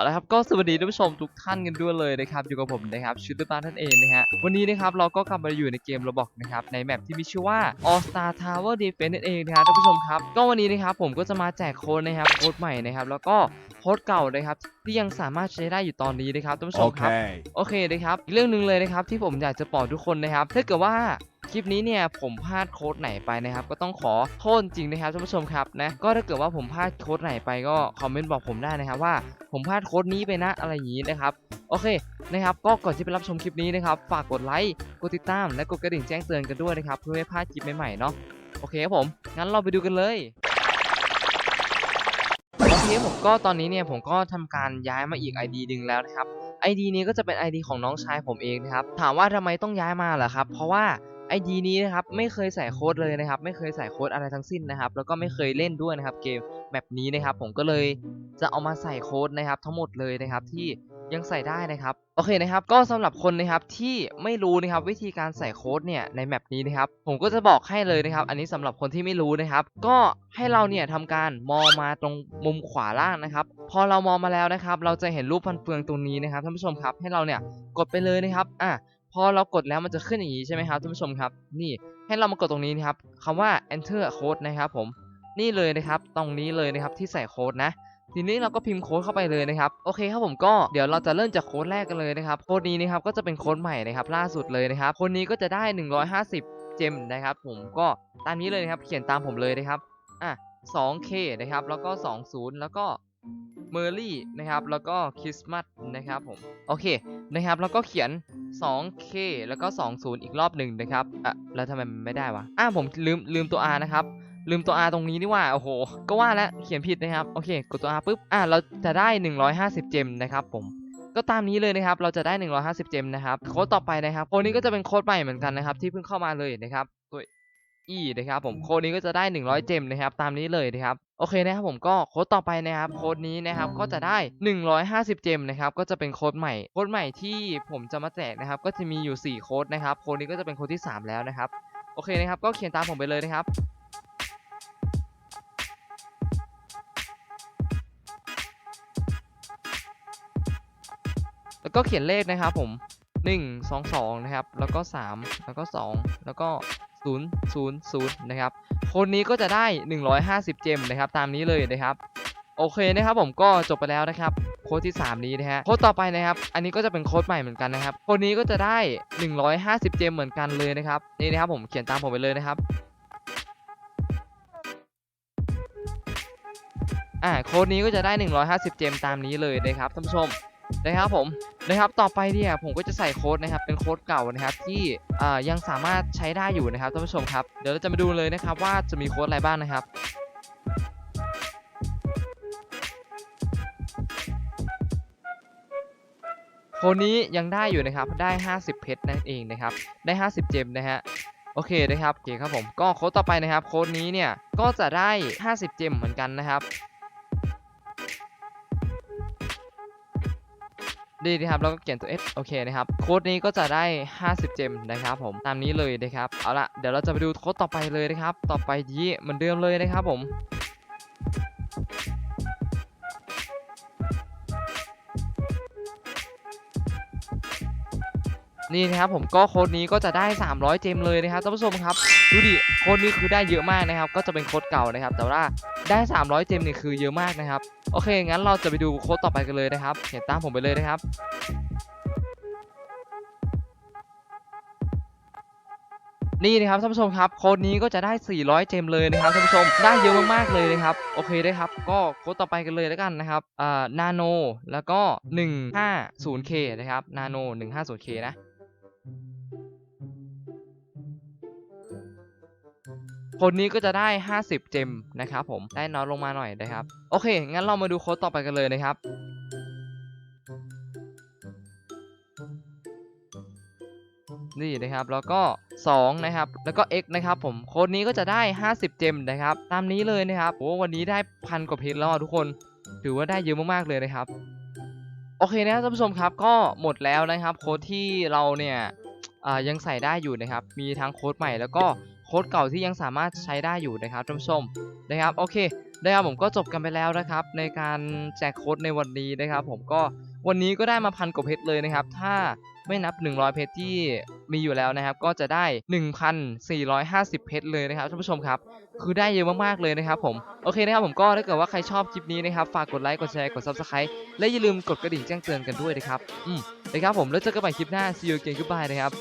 เอาละครับก็สวัสดีท่านผู้ชมทุกท่านกันด้วยเลยนะครับอยู่กับผมนะครับชูตบ้านท่านเองนะฮะวันนี้นะครับเราก็กลับมาอยู่ในเกมระบอกนะครับในแมปที่มีชื่อว่า All Star Tower Defense นั่นเองนะครับท่านผู้ชมครับก็วันนี้นะครับผมก็จะมาแจกโค้ดนะครับโค้ดใหม่นะครับแล้วก็โค้ดเก่านะครับที่ยังสามารถใช้ได้อยู่ตอนนี้นะครับท่านผู้ชมครับ Okay. โอเคนะครับอีกเรื่องหนึ่งเลยนะครับที่ผมอยากจะบอกทุกคนนะครับถ้าเกิดว่า คลิปนี้เนี่ยผมพลาดโค้ดไหนไปนะครับ ก็ต้องขอโทษจริงนะครับท่านผู้ชมครับนะก็ถ้าเกิดว่าผมพลาดโค้ดไหนไปก็คอมเมนต์บอกผมได้นะครับว่าผมพลาดโค้ดนี้ไปนะอะไรอย่างนี้นะครับโอเคนะครับก็ก่อนที่ไปรับชมคลิปนี้นะครับ ฝากกดไลค์กดติดตามและกดกระดิ่งแจ้งเตือนกันด้วยนะครับ เพื่อไม่พลาดคลิปใหม่ๆเนาะโอเคครับผมงั้นเราไปดูกันเลยโอเคผมก็ตอนนี้เนี่ยผมก็ทำการย้ายมาอีก ID หนึ่งแล้วนะครับ ID นี้ก็จะเป็น ID ของน้องชายผมเองนะครับถามว่าทำไมต้องย้ายมาเหรอครับ เพราะว่า ID นี้นะครับไม่เคยใส่โค้ดเลยนะครับ ไม่เคยใส่โค้ดอะไรทั้งสิ้นนะครับ แล้วก็ไม่เคยเล่นด้วยนะครับเกมแบบนี้นะครับ ผมก็เลยจะเอามาใส่โค้ดนะครับ ทั้งหมดเลยนะครับที่ยังใส่ได้นะครับโอเคนะครับ ก็สำหรับคนนะครับที่ไม่รู้นะครับวิธีการใส่โค้ดเนี่ยในแมปนี้นะครับ ผมก็จะบอกให้เลยนะครับ อันนี้สำหรับคนที่ไม่รู้นะครับ ก็ให้เราเนี่ยทำการมองมาตรงมุมขวาล่างนะครับ พอเรามองมาแล้วนะครับ เราจะเห็นรูปฟันเฟืองตรงนี้นะครับท่านผู้ชมครับ ให้เราเนี่ยกดไปเลยนะครับอะ พอเรากดแล้วมันจะขึ้นอย่างนี้ใช่ไหมครับท่านผู้ชมครับ นี่ให้เรามากดตรงนี้นะครับคำว่า enter code นะครับผมนี่เลยนะครับตรงนี้เลยนะครับที่ใส่โค้ดนะ ทีนี้เราก็พิมพ์โค้ดเข้าไปเลยนะครับโอเคครับผมก็เดี๋ยวเราจะเริ่มจากโค้ดแรกกันเลยนะครับโค้ดนี้นะครับก็จะเป็นโค้ดใหม่นะครับล่าสุดเลยนะครับโค้ดนี้ก็จะได้ 150 เจมนะครับ ผมก็ตามนี้เลยนะครับเขียนตามผมเลยนะครับอะ 2K นะครับแล้วก็ 20 แล้วก็เมอร์รี่นะครับแล้วก็คริสต์มาสนะครับผมโอเคนะครับแล้วก็เขียน 2K แล้วก็ 20 อีกรอบหนึ่งนะครับอะแล้วทำไมมันไม่ได้วะอะผมลืมลืมตัว R นะครับ ลืมตัว R ตรงนี้นี่ว่า โอ้โห ก็ว่าแล้วเขียนผิดนะครับ โอเค กดตัว R ปุ๊บ อะเราจะได้ 150 เจมนะครับผมก็ตามนี้เลยนะครับ เราจะได้ 150 เจมนะครับ โค้ดต่อไปนะครับโค้ดนี้ก็จะเป็นโค้ดใหม่เหมือนกันนะครับ ที่เพิ่งเข้ามาเลยนะครับ E นะครับผมโค้ดนี้ก็จะได้ 100 เจมนะครับตามนี้เลยนะครับโอเคนะครับผมก็โค้ดต่อไปนะครับโค้ดนี้นะครับก็จะได้ 150 เจมนะครับก็จะเป็นโค้ดใหม่โค้ดใหม่ที่ผมจะมาแจกนะครับก็จะมีอยู่ 4 โค้ดนะครับโค้ดนี้ก็จะเป็นโค้ดที่ 3 แล้วนะครับโอเคนะครับก็เขียนตามผมไปเลยนะครับแล้วก็เขียนเลขนะครับผม 1 2 2 นะครับ แล้วก็ 3 แล้วก็ 2 แล้วก็ 0 0 0นะครับโค้ดนี้ก็จะได้ 150 เจมนะครับตามนี้เลยนะครับโอเคนะครับผมก็จบไปแล้วนะครับโค้ดที่ 3 นี้นะฮะโค้ดต่อไปนะครับ อันนี้ก็จะเป็นโค้ดใหม่เหมือนกันนะครับโค้ดนี้ก็จะได้ 150 เจมเหมือนกันเลยนะครับนี่นะครับผมเขียนตามผมไปเลยนะครับอ่าโค้ดนี้ก็จะได้ 150 เจมตามนี้เลยนะครับท่านผู้ชมนะครับผม นะครับ ต่อไปเนี่ยผมก็จะใส่โค้ดนะครับ เป็นโค้ดเก่านะครับ ที่ยังสามารถใช้ได้อยู่นะครับท่านผู้ชมครับ เดี๋ยวเราจะมาดูเลยนะครับว่าจะมีโค้ดอะไรบ้างนะครับโค้ดนี้ยังได้อยู่นะครับ ได้ 50 เพชรนั่นเองนะครับ ได้ 50 เจมนะฮะโอเคนะครับโอเคครับผมก็โค้ดต่อไปนะครับ โค้ดนี้เนี่ยก็จะได้ 50 เจมเหมือนกันนะครับ ดีนะครับแล้วก็เขียนตัว S โอเคนะครับโค้ดนี้ก็จะได้ 50 เจมนะครับผมตามนี้เลยนะครับเอาละเดี๋ยวเราจะไปดูโค้ดต่อไปเลยนะครับ ต่อไปยี่เหมือนเดิมเลยนะครับผมนี่นะครับผมก็โค้ดนี้ก็จะได้ 300 เจมเลยนะครับท่านผู้ชมครับ ดูดิโค้ดนี้คือได้เยอะมากนะครับ ก็จะเป็นโค้ดเก่านะครับ แต่ว่า ได้ 300 เจมเนี่ยคือเยอะมากนะครับ โอเค งั้นเราจะไปดูโค้ดต่อไปกันเลยนะครับเขียนตามผมไปเลยนะครับนี่นะครับท่านผู้ชมครับโค้ดนี้ก็จะได้ 400 เจมเลยนะครับท่านผู้ชมได้เยอะมากๆเลยนะครับโอเคได้ครับ ก็โค้ดต่อไปกันเลยแล้วกันนะครับอ่านาโนแล้วก็ 150k นะครับนาโน 150k นะ คนนี้ก็จะได้ 50 เจมนะครับผมได้น้อยลงมาหน่อยนะครับ โอเค งั้นเรามาดูโค้ดต่อไปกันเลยนะครับนี่นะครับแล้วก็ 2 นะครับ แล้วก็ x นะครับผมโค้ดนี้ก็จะได้ 50 เจมนะครับ ตามนี้เลยนะครับโอ้วันนี้ได้พันกว่าเพชรแล้วทุกคนถือว่าได้เยอะมากๆเลยนะครับ โอเคนะครับท่านผู้ชมครับก็หมดแล้วนะครับ โค้ดที่เราเนี่ยยังใส่ได้อยู่นะครับ มีทั้งโค้ดใหม่แล้วก็ โค้ดเก่าที่ยังสามารถใช้ได้อยู่นะครับท่านผู้ชมนะครับโอเคนะครับผมก็จบกันไปแล้วนะครับ ในการแจกโค้ดในวันนี้นะครับ ผมก็วันนี้ก็ได้มาพันกว่าเพชรเลยนะครับ ถ้าไม่นับ 100 เพชรที่มีอยู่แล้วนะครับ ก็จะได้ 1,450 เพชรเลยนะครับท่านผู้ชมครับ คือได้เยอะมากๆเลยนะครับผม โอเคนะครับผมก็ถ้าเกิดว่าใครชอบคลิปนี้นะครับ ฝากกดไลค์ กดแชร์ กด subscribe และอย่าลืมกดกระดิ่งแจ้งเตือนกันด้วยนะครับ อืมนะครับผม แล้วเจอกันใหม่คลิปหน้า see you again goodbye นะครับ